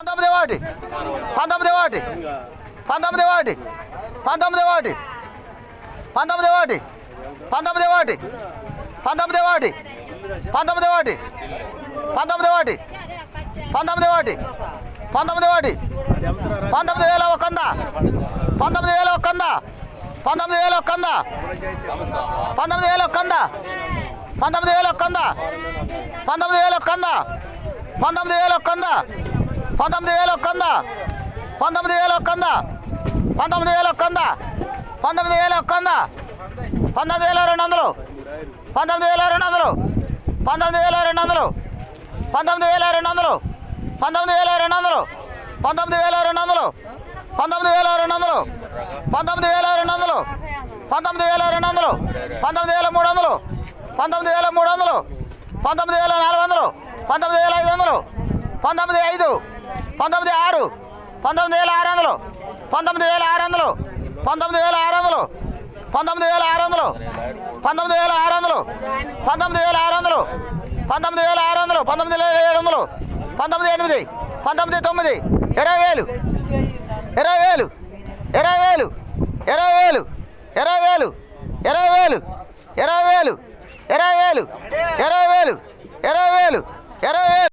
పంతొమ్మిది ఒకటి పంతొమ్మిది ఒకటి పంతొమ్మిది ఒకటి పంతొమ్మిది ఒకటి పంతొమ్మిది ఒకటి పంతొమ్మిది ఒకటి పంతొమ్మిది ఒకటి పంతొమ్మిది ఒకటి పంతొమ్మిది ఒకటి పంతొమ్మిది ఒకటి పంతొమ్మిది ఒకటి పంతొమ్మిది వేల ఒక వంద పంతొమ్మిది వేల ఒక వంద పంతొమ్మిది వేల ఒక వంద పంతొమ్మిది వేల ఒక వంద పంతొమ్మిది వేల ఒక వంద పంతొమ్మిది వేల ఒక వంద పంతొమ్మిది వేల ఒక వంద పంతొమ్మిది వేల ఒక్క వంద పంతొమ్మిది వేల ఒక్క వంద పంతొమ్మిది వేల ఒక వంద పంతొమ్మిది వేల ఒక్క వంద పంతొమ్మిది వేల రెండు వందలు పంతొమ్మిది వేల రెండు వందలు పంతొమ్మిది వేల రెండు వందలు పంతొమ్మిది వేల రెండు వందలు పంతొమ్మిది వేల రెండు వందలు పంతొమ్మిది వేల రెండు వందలు పంతొమ్మిది వేల రెండు వందలు పంతొమ్మిది వేల రెండు వందలు పంతొమ్మిది వేల రెండు వందలు పంతొమ్మిది వేల మూడు వందలు పంతొమ్మిది వేల మూడు వందలు పంతొమ్మిది వేల నాలుగు వందలు పంతొమ్మిది వేల ఐదు వందలు పంతొమ్మిది ఐదు పంతొమ్మిది ఆరు పంతొమ్మిది వేల ఆరు వందలు పంతొమ్మిది వేల ఆరు వందలు పంతొమ్మిది వేల ఆరు వందలు పంతొమ్మిది వేల ఆరు వందలు పంతొమ్మిది వేల ఆరు వందలు పంతొమ్మిది వేల ఆరు వందలు పంతొమ్మిది వేల ఆరు వందలు పంతొమ్మిది వేల ఏడు వందలు పంతొమ్మిది ఎనిమిది పంతొమ్మిది తొమ్మిది ఇరవై వేలు ఇరవై వేలు ఇరవై వేలు ఇరవై వేలు ఇరవై వేలు ఇరవై వేలు ఇరవై వేలు ఇరవై వేలు ఇరవై వేలు ఇరవై వేలు ఇరవై వేలు